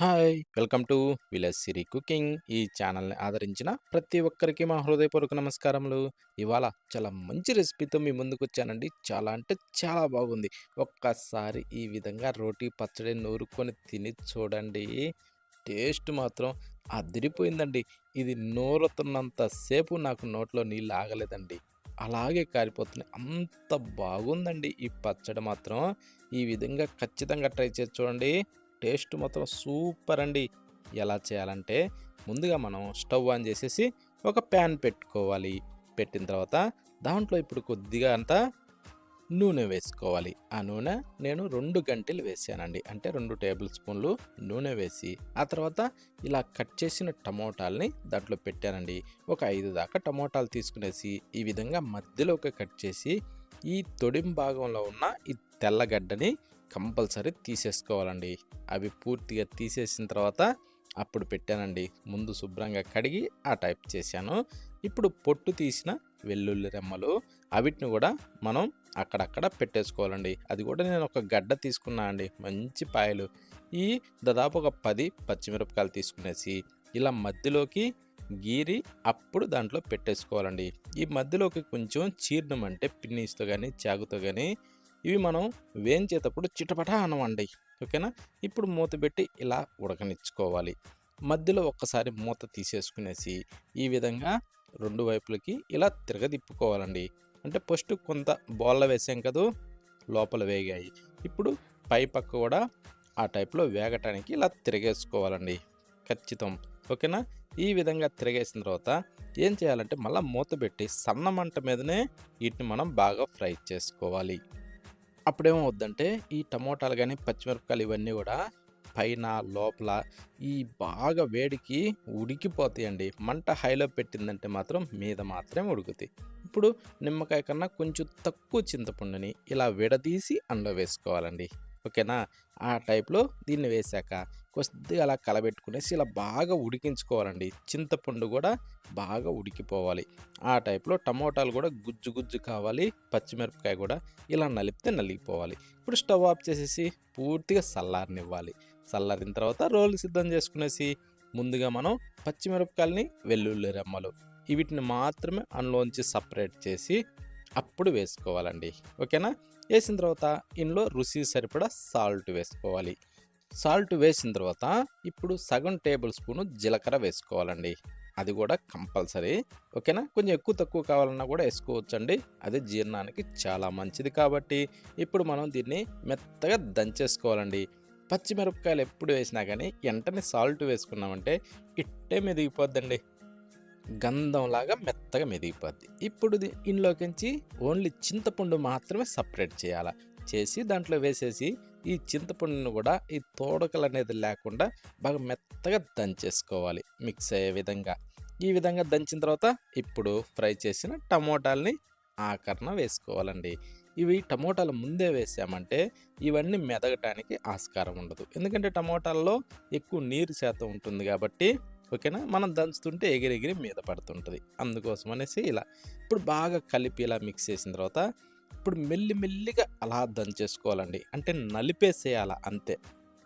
Hi! Welcome to Vilasiri Siri cooking. ఈ ఛానల్ని ఆదరించిన ప్రతి ఒక్కరికి మా హృదయపూర్వక నమస్కారములు. ఇవాళ చాలా మంచి రెసిపీతో మీ ముందుకు వచ్చానండి చాలా అంటే చాలా బాగుంది. ఒక్కసారి ఈ విధంగా రోటీ పచ్చడి నూరుకొని తిని చూడండి. టేస్ట్ మాత్రం అదిరిపోయిందండి. ఇది నూరుతున్నంతసేపు నాకు నోట్లో నీళ్ళు ఆగలేదండి. అలాగే కారిపోతుంది. అంత బాగుందండి ఈ పచ్చడి మాత్రం. ఈ విధంగా ఖచ్చితంగా ట్రై చేసి చూడండి. టేస్ట్ మాత్రం సూపర్ అండి ఎలా చేయాలంటే ముందుగా మనం స్టవ్ ఆన్ చేసేసి ఒక ప్యాన్ పెట్టుకోవాలి. పెట్టిన తర్వాత దాంట్లో ఇప్పుడు కొద్దిగా అంతా నూనె వేసుకోవాలి. ఆ నూనె నేను రెండు గంటలు వేసానండి. అంటే రెండు టేబుల్ స్పూన్లు నూనె వేసి ఆ తర్వాత ఇలా కట్ చేసిన టమోటాలని దాంట్లో పెట్టానండి. ఒక ఐదు దాకా టమోటాలు తీసుకునేసి ఈ విధంగా మధ్యలోకి కట్ చేసి ఈ తొడిం భాగంలో ఉన్న ఈ తెల్లగడ్డని కంపల్సరీ తీసేసుకోవాలండి. అవి పూర్తిగా తీసేసిన తర్వాత అప్పుడు పెట్టానండి. ముందు శుభ్రంగా కడిగి ఆ టైప్ చేశాను. ఇప్పుడు పొట్టు తీసిన వెల్లుల్లి రెమ్మలు అవిటిని కూడా మనం అక్కడక్కడ పెట్టేసుకోవాలండి. అది కూడా నేను ఒక గడ్డ తీసుకున్నా అండి. మంచి పాయలు. ఈ దాదాపు ఒక పది పచ్చిమిరపకాయలు తీసుకునేసి ఇలా మధ్యలోకి గీరి అప్పుడు దాంట్లో పెట్టేసుకోవాలండి. ఈ మధ్యలోకి కొంచెం చీర్ణం అంటే పిన్నీస్తో కానీ చాకుతో కానీ ఇవి మనం వేయించేటప్పుడు చిటపట అనవండి ఓకేనా? ఇప్పుడు మూత పెట్టి ఇలా ఉడకనిచ్చుకోవాలి. మధ్యలో ఒక్కసారి మూత తీసేసుకునేసి ఈ విధంగా రెండు వైపులకి ఇలా తిరగదిప్పుకోవాలండి. అంటే ఫస్ట్ కొంత బోళ్ళ వేసాం కదా లోపల వేగాయి. ఇప్పుడు పై పక్క కూడా ఆ టైప్లో వేగటానికి ఇలా తిరగేసుకోవాలండి. ఖచ్చితం. ఓకేనా? ఈ విధంగా తిరగేసిన తర్వాత ఏం చేయాలంటే మళ్ళీ మూత పెట్టి సన్న మంట మీదనే వీటిని మనం బాగా ఫ్రై చేసుకోవాలి. అప్పుడేమవుద్దంటే ఈ టమోటాలు కానీ పచ్చిమిరపకాయలు ఇవన్నీ కూడా పైన లోపల ఈ బాగా వేడికి ఉడికిపోతాయండి. మంట హైలో పెట్టిందంటే మాత్రం మీద మాత్రమే ఉడుకుతాయి. ఇప్పుడు నిమ్మకాయ కన్నా కొంచెం తక్కువ చింతపండుని ఇలా విడదీసి అందులో వేసుకోవాలండి. ఓకేనా? ఆ టైప్లో దీన్ని వేసాక కొద్దిగా అలా కలబెట్టుకునేసి ఇలా బాగా ఉడికించుకోవాలండి. చింతపండు కూడా బాగా ఉడికిపోవాలి. ఆ టైప్లో టమోటాలు కూడా గుజ్జు గుజ్జు కావాలి. పచ్చిమిరపకాయ కూడా ఇలా నలిపితే నలిగిపోవాలి. ఇప్పుడు స్టవ్ ఆఫ్ చేసేసి పూర్తిగా చల్లారనివ్వాలి చల్లారిన తర్వాత రోలు సిద్ధం చేసుకునేసి ముందుగా మనం పచ్చిమిరపకాయలని వెల్లుల్లి రెమ్మలు వీటిని మాత్రమే అందులోంచి సపరేట్ చేసి అప్పుడు వేసుకోవాలండి. ఓకేనా? వేసిన తర్వాత ఇందులో రుచి సరిపడా సాల్ట్ వేసుకోవాలి. సాల్ట్ వేసిన తర్వాత ఇప్పుడు సగం టేబుల్ స్పూను జీలకర్ర వేసుకోవాలండి. అది కూడా కంపల్సరీ. ఓకేనా? కొంచెం ఎక్కువ తక్కువ కావాలన్నా కూడా వేసుకోవచ్చండి. అది జీర్ణానికి చాలా మంచిది కాబట్టి ఇప్పుడు మనం దీన్ని మెత్తగా దంచేసుకోవాలండి. పచ్చిమిరపకాయలు ఎప్పుడు వేసినా కానీ వెంటనే సాల్ట్ వేసుకున్నామంటే ఇట్టే మెదిగిపోద్దండి. గంధంలాగా మెత్తగా మెదిగిపోద్ది. ఇప్పుడు ఇంట్లోకించి ఓన్లీ చింతపండు మాత్రమే సపరేట్ చేయాలి? చేసి దాంట్లో వేసేసి ఈ చింతపండును కూడా ఈ తోడకలు అనేది లేకుండా బాగా మెత్తగా దంచేసుకోవాలి మిక్స్ అయ్యే విధంగా. ఈ విధంగా దంచిన తర్వాత ఇప్పుడు ఫ్రై చేసిన టమోటాలని ఆకరణ వేసుకోవాలండి. ఇవి టమోటాలు ముందే వేసామంటే ఇవన్నీ మెదగటానికి ఆస్కారం ఉండదు. ఎందుకంటే టమోటాల్లో ఎక్కువ నీరు శాతం ఉంటుంది కాబట్టి ఓకేనా? మనం దంచుతుంటే ఎగిరెగిరి మీద పడుతుంటుంది. అందుకోసం అనేసి ఇలా. ఇప్పుడు బాగా కలిపి ఇలా మిక్స్ చేసిన తర్వాత ఇప్పుడు మెల్లిమెల్లిగా అలా దంచేసుకోవాలండి. అంటే నలిపేసేయాల అంతే.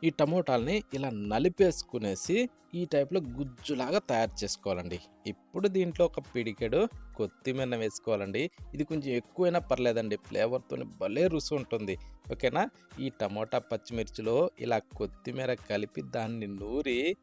ఈ టమోటాలని ఇలా నలిపేసుకునేసి ఈ టైప్లో గుజ్జులాగా తయారు చేసుకోవాలండి. ఇప్పుడు దీంట్లో ఒక పిడికెడు కొత్తిమీర వేసుకోవాలండి. ఇది కొంచెం ఎక్కువైనా పర్లేదండి. ఫ్లేవర్తో భలే రుచి ఉంటుంది ఓకేనా? ఈ టమోటా పచ్చిమిర్చిలో ఇలా కొత్తిమీర కలిపి దాన్ని నూరి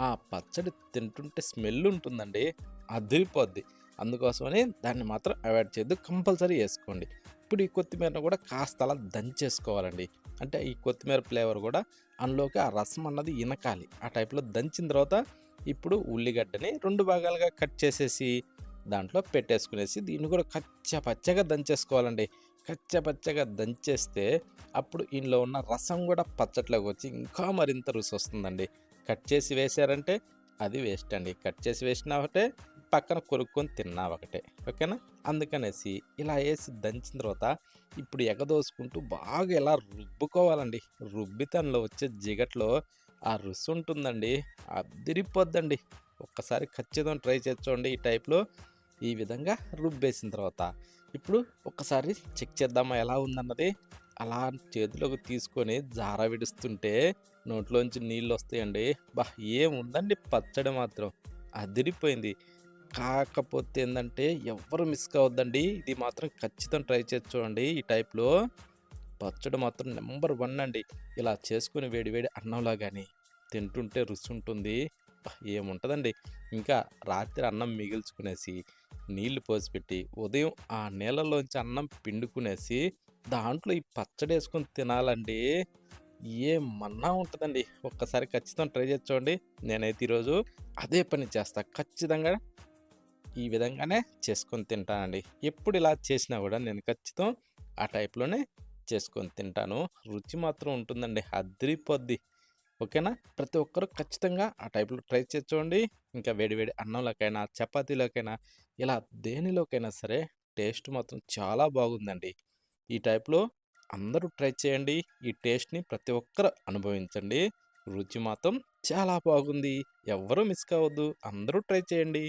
ఆ పచ్చడి తింటుంటే స్మెల్ ఉంటుందండి. అదిరిపోద్ది. అందుకోసమని దాన్ని మాత్రం అవాయిడ్ చేయొద్దు. కంపల్సరీ వేసుకోండి. ఇప్పుడు ఈ కొత్తిమీరను కూడా కాస్త అలా దంచేసుకోవాలండి. అంటే ఈ కొత్తిమీర ఫ్లేవర్ కూడా అందులోకి ఆ రసం అన్నది ఇనకాలి. ఆ టైప్లో దంచిన తర్వాత ఇప్పుడు ఉల్లిగడ్డని రెండు భాగాలుగా కట్ చేసేసి దాంట్లో పెట్టేసుకునేసి దీన్ని కూడా కచ్చ పచ్చగా దంచేసుకోవాలండి. కచ్చ పచ్చగా దంచేస్తే అప్పుడు ఇందులో ఉన్న రసం కూడా పచ్చట్లోకి వచ్చి ఇంకా మరింత రుచి వస్తుందండి. కట్ చేసి వేశారంటే అది వేస్ట్ అండి. కట్ చేసి వేసినా ఒకటే పక్కన కొనుక్కొని తిన్నా ఒకటే. ఓకేనా? అందుకనేసి ఇలా వేసి దంచిన తర్వాత ఇప్పుడు ఎగదోసుకుంటూ బాగా ఇలా రుబ్బుకోవాలండి. రుబ్బితనంలో వచ్చే జిగట్లో ఆ రుసు ఉంటుందండి అదిరిపోద్దండి. ఒక్కసారి ఖచ్చితంగా ట్రై చేయండి ఈ టైప్లో. ఈ విధంగా రుబ్బేసిన తర్వాత ఇప్పుడు ఒక్కసారి చెక్ చేద్దామా ఎలా ఉందన్నది. అలా చేతిలోకి తీసుకొని జార విడుస్తుంటే నోట్లోంచి నీళ్ళు వస్తాయండి. బా ఏముందండి? పచ్చడి మాత్రం. అదిరిపోయింది. కాకపోతే ఏంటంటే ఎవరు మిస్ కావద్దండి. ఇది మాత్రం ఖచ్చితంగా ట్రై చేసి చూడండి ఈ టైప్‌లో. పచ్చడి మాత్రం నెంబర్ వన్ అండి. ఇలా చేసుకుని వేడివేడి అన్నంలా కానీ తింటుంటే రుచి ఉంటుంది ఏముంటదండి. ఇంకా రాత్రి అన్నం మిగిల్చుకునేసి, నీళ్ళు పోసిపెట్టి, ఉదయం ఆ నీళ్ళలోంచి అన్నం పిండుకునేసి, దాంట్లో ఈ పచ్చడి వేసుకొని తినాలండి. ఏమన్నా ఉంటుందండి ఒక్కసారి ఖచ్చితంగా ట్రై చేసి చూడండి. నేనైతే ఈరోజు అదే పని చేస్తా. ఖచ్చితంగా ఈ విధంగానే చేసుకొని తింటానండి. ఎప్పుడు ఇలా చేసినా కూడా నేను ఖచ్చితం ఆ టైప్‌లోనే చేసుకొని తింటాను. రుచి మాత్రం ఉంటుందండి. అదిరిపోద్ది. ఓకేనా? ప్రతి ఒక్కరు ఖచ్చితంగా ఆ టైప్‌లో ట్రై చేసుకోండి ఇంకా వేడి వేడి అన్నంలోకైనా, చపాతీలోకైనా ఇలా దేనిలోకైనా సరే టేస్ట్ మాత్రం చాలా బాగుందండి. ఈ టైప్‌లో అందరూ ట్రై చేయండి. ఈ టేస్ట్‌ని ప్రతి ఒక్కరు అనుభవించండి. రుచి మాత్రం చాలా బాగుంది. ఎవ్వరూ మిస్ కావద్దు. అందరూ ట్రై చేయండి.